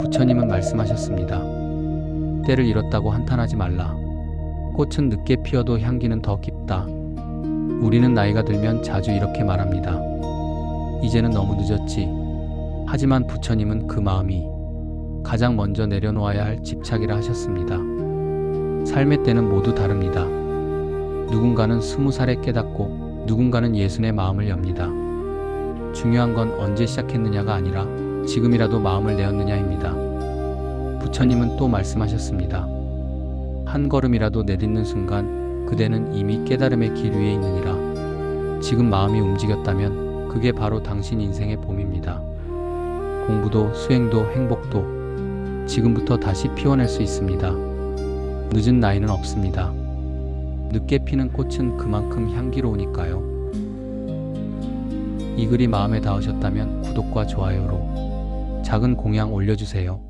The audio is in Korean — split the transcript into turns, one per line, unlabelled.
부처님은 말씀하셨습니다. 때를 잃었다고 한탄하지 말라. 꽃은 늦게 피어도 향기는 더 깊다. 우리는 나이가 들면 자주 이렇게 말합니다. 이제는 너무 늦었지. 하지만 부처님은 그 마음이 가장 먼저 내려놓아야 할 집착이라 하셨습니다. 삶의 때는 모두 다릅니다. 누군가는 스무 살에 깨닫고 누군가는 예순의 마음을 엽니다. 중요한 건 언제 시작했느냐가 아니라 지금이라도 마음을 내었느냐입니다. 부처님은 또 말씀하셨습니다. 한 걸음이라도 내딛는 순간 그대는 이미 깨달음의 길 위에 있느니라. 지금 마음이 움직였다면 그게 바로 당신 인생의 봄입니다. 공부도 수행도 행복도 지금부터 다시 피워낼 수 있습니다. 늦은 나이는 없습니다. 늦게 피는 꽃은 그만큼 향기로우니까요. 이 글이 마음에 닿으셨다면 구독과 좋아요로 작은 공양 올려주세요.